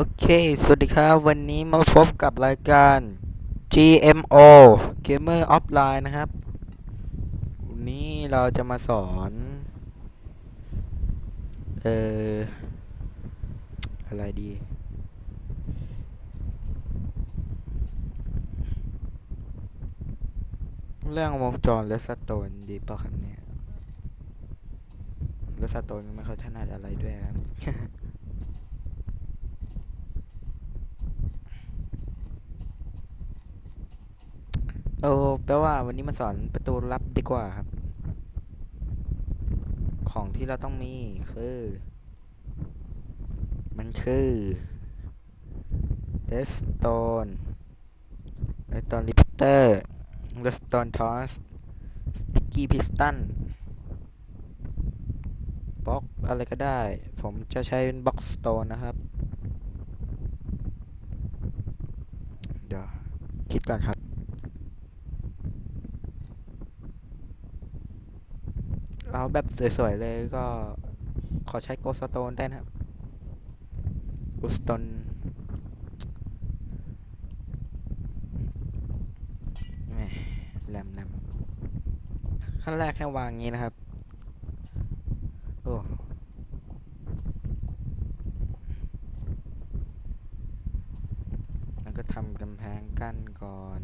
โอเค สวัสดีครับ วันนี้มาพบกับรายการ GMO Gamer Offline นะครับ วันนี้เราจะมาสอน เอ่อ อะไรดี เรื่องวงจรเลสโตนดีเปล่าครับเนี่ยเลสโตนไม่ค่อยถนัดอะไรด้วยครับ เออแปลว่าวันนี้มาสอนประตูลับดีกว่าครับ ของที่เราต้องมีคือ มันคือ redstone redstone repeater redstone toss sticky piston บล็อกอะไรก็ได้ ผมจะใช้เป็นบล็อกสโตนนะครับ เดี๋ยว คิดก่อนครับ เอา แบบสวยๆเลยก็ขอใช้โกสโตนได้นะครับโกสโตนแหลมแหลมขั้นแรกแค่วางงี้นะครับ โอ้แล้วก็ทำกำแพงกั้นก่อน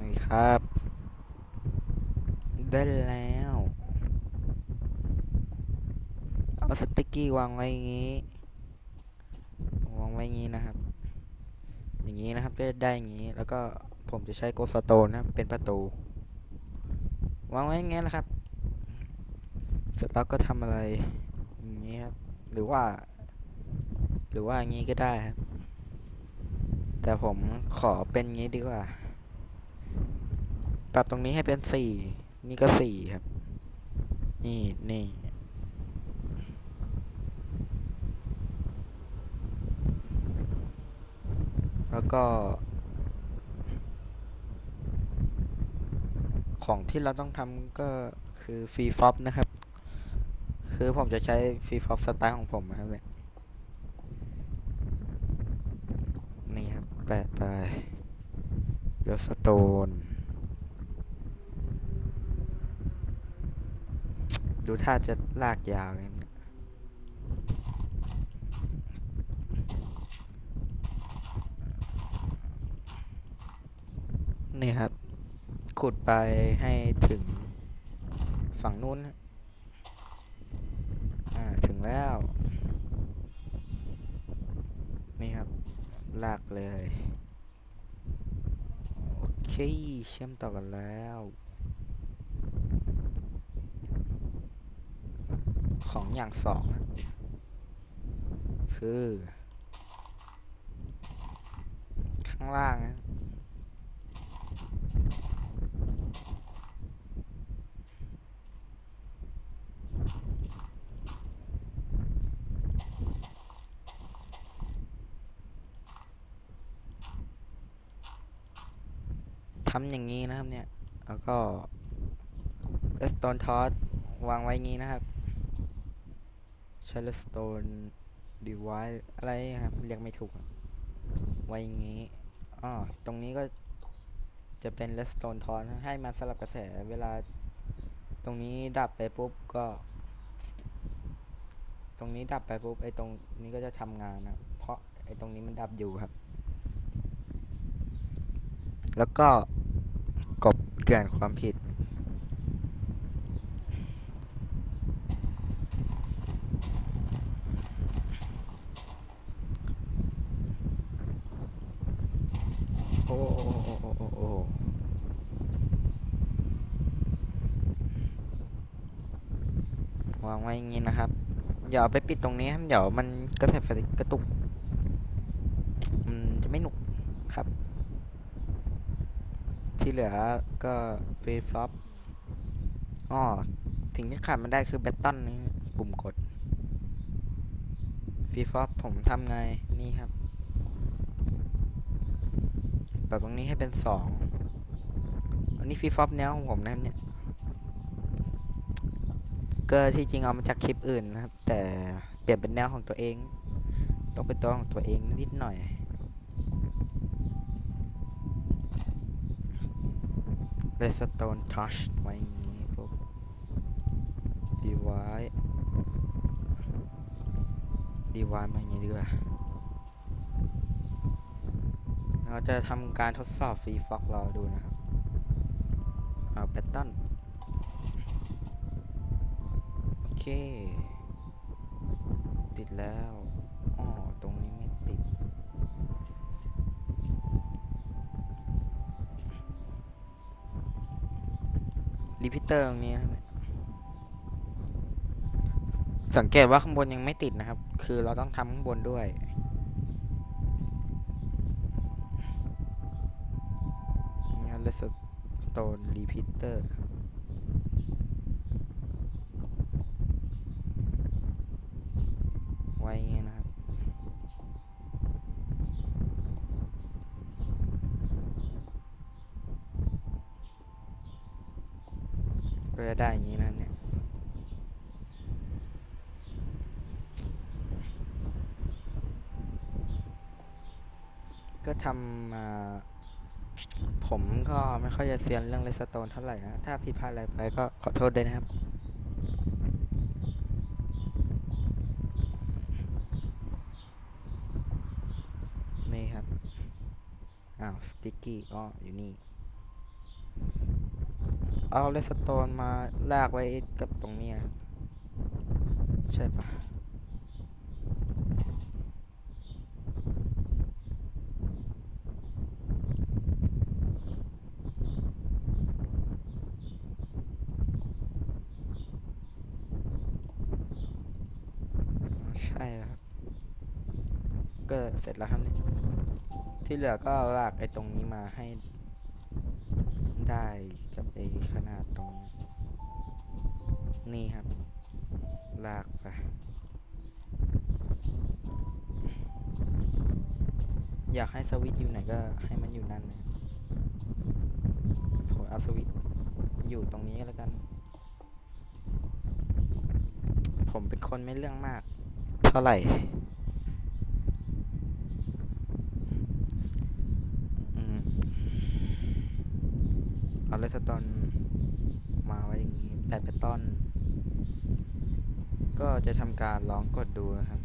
นี่ครับ ได้แล้วเอาสติกกี้วางไว้อย่างงี้วางไว้อย่างงี้นะครับ อย่างงี้นะครับจะได้อย่างงี้ แล้วก็ผมจะใช้โกสโตนนะครับเป็นประตู วางไว้อย่างงี้นะครับ เสร็จแล้วก็ทำอะไรอย่างงี้ครับ หรือว่า หรือว่าอย่างงี้ก็ได้ครับ แต่ผมขอเป็นงี้ดีกว่า ปรับตรงนี้ให้เป็นสี่ นี่ก็สี่ครับ นี่นี่แล้วก็ ของที่เราต้องทำก็คือฟรีฟอปนะครับ คือผมจะใช้ฟรีฟอปสไตล์ของผมนะครับเนี่ยนี่ครับแปะไปเดี๋ยวสโตน ดูท่าจะลากยาวเลยเนี่ยครับ ขุดไปให้ถึงฝั่งนู้นนะอ่า ถึงแล้ว นี่ครับ ลากเลย โอเค เชื่อมต่อกันแล้ว ของอย่างสองคือ ข้างล่างนะทำอย่างนี้นะครับเนี่ย แล้วก็ redstone torch วางไว้งี้นะครับ ช้ redstone device อะไรครับ เรียกไม่ถูกไว้อย่างงี้อ๋อตรงนี้ก็จะเป็น redstone torch นให้มันสลับกระแสเวลา ตรงนี้ดับไปปุ๊บก็ ตรงนี้ดับไปปุ๊บไอ้ตรงนี้ก็จะทำงานนะเพราะไอ้ตรงนี้มันดับอยู่ครับ แล้วก็กบเกลื่อนความผิด โอ้โอ้โอ้โอ้โอ้โอ้ วางไว้อย่างงี้นะครับอย่าไปปิดตรงนี้ครับเดี๋ยวมันกระแสไฟกระตุกมันจะไม่หนุกครับ ที่เหลือก็ฟรีฟลอปอ๋อสิ่งที่ขาดมันได้คือแบตตันนี่ปุ่มกดฟรีฟลอปผมทำไงนี่ครับปรับตรงนี้ให้เป็นสองอันนี้ฟรีฟอปแนวของผมนะครับเนี่ย ก็ที่จริงเอามาจากคลิปอื่นนะครับ แต่เปลี่ยนเป็นแนวของตัวเอง ต้องเป็นตัวของตัวเองนิดหน่อย เลสโตนทัชไว้อย่างนี้ปุ๊บดีไวดีไวมาอย่างนี้ดีกว่าเราจะทำการทดสอบฟรีฟอกเรอดูนะครับ เอาแพทเทิร์น ติดแล้วอ๋อตรงนี้ไม่ติด รีพิเตอร์ตรงนี้ครับสังเกตว่าข้างบนยังไม่ติดนะครับ คือเราต้องทำข้างบนด้วยนี่เลสโตนรีพิเตอร์ไว้อย่างงี้นะครับ ก็จะได้อย่างนี้นะเนี่ยก็ทำมาผมก็ไม่ค่อยจะเซียนเรื่องเลสโตนเท่าไหร่นะ ถ้าผิดพลาดอะไรไปก็ขอโทษด้วยนะครับนี่ครับ อ้าว สติกกี้ก็อยู่นี่ เอาเลสโตนมาลากไว้กับตรงนี้ใช่ปะใช่ครับ ก็เสร็จแล้วครับที่เหลือก็ลากไอ้ตรงนี้มาให้ได้ ไอขนาดตรงนี้นี่ครับ ลากไป อยากให้สวิตอยู่ไหนก็ให้มันอยู่นั่นนะผมเอาสวิตอยู่ตรงนี้แล้วกัน ผมเป็นคนไม่เรื่องมาก เท่าไหร่ อืม เอาเล สตอนมาไว้อย่างนี้แปดเป็นต้นก็จะทำการลองกดดูนะครับ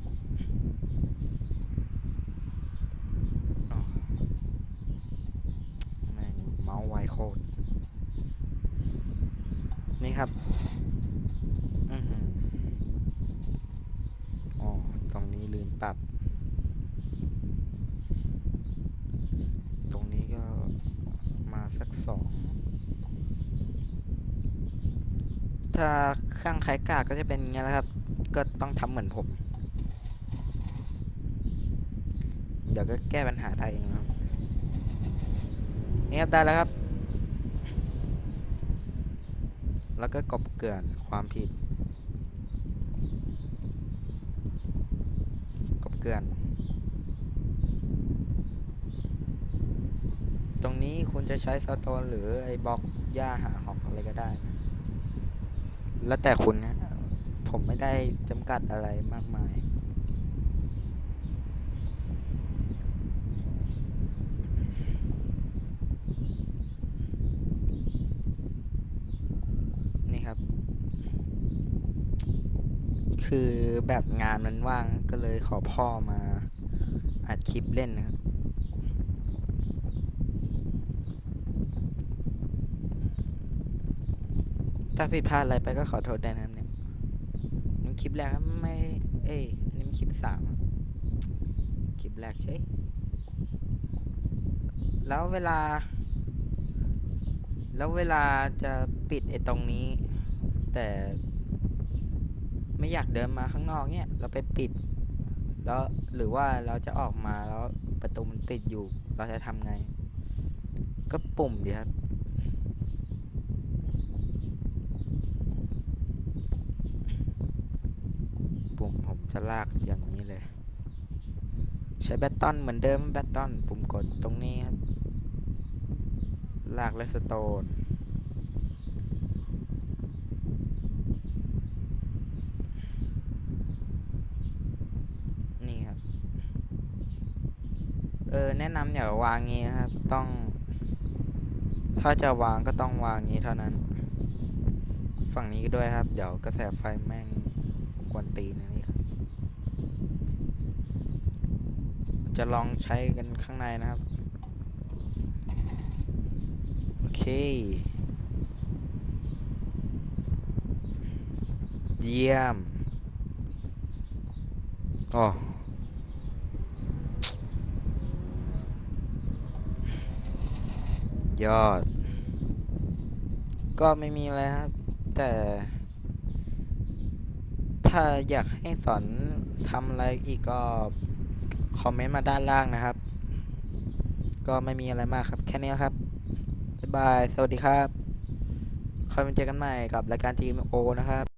แม่งเมาส์ไวโคตรนี่ครับอือหืออ๋อตรงนี้ลืมปรับ ตรงนี้ก็มาสักสอง ถ้าข้างไขกากก็จะเป็นอย่างเงี้แหละครับ ก็ต้องทำเหมือนผม เดี๋ยวก็แก้ปัญหาได้เองครับนี่ครับได้แล้วครับ แล้วก็กบเกลื่อนความผิด กบเกลื่อน ตรงนี้คุณจะใช้สโตนหรือไอ้บล็อกหญ้าหาหอกอะไรก็ได้นะ แล้วแต่คุณนะผมไม่ได้จำกัดอะไรมากมาย นี่ครับ คือแบบงานมันว่างก็เลยขอพ่อมาอัดคลิปเล่นนะครับ ถ้าผิดพลาดอะไรไปก็ขอโทษด้วยนะครับเนี่ยมันคลิปแรกไม่ เอ้ยอันนี้มันคลิปสามครับคลิปแรกใช่ แล้วเวลา แล้วเวลาจะปิดไอ้ตรงนี้ แต่ไม่อยากเดินมาข้างนอกเนี่ย เราไปปิด แล้วหรือว่าเราจะออกมาแล้วประตูมันปิดอยู่ เราจะทำไง ก็ปุ่มดีครับ จะลากอย่างนี้เลย ใช้แบตตอนเหมือนเดิมแบตตอนปุ่มกดตรงนี้ครับ ลากและสโตนนี่ครับ เออ แนะนำอย่าวางงี้ครับ ต้อง ถ้าจะวางก็ต้องวางงี้เท่านั้น ฝั่งนี้ด้วยครับ เดี๋ยวกระแสไฟแม่งกวนตีนนี่ครับ จะลองใช้กันข้างในนะครับ โอเค เยี่ยมอ๋อยอด ก็ไม่มีอะไรครับ แต่ ถ้าอยากให้สอนทำอะไรอีกก็ คอมเมนต์มาด้านล่างนะครับ ก็ไม่มีอะไรมากครับ แค่นี้ครับ บ๊ายบาย สวัสดีครับค่อยมาเจอกันใหม่กับรายการทีมโอนะครับ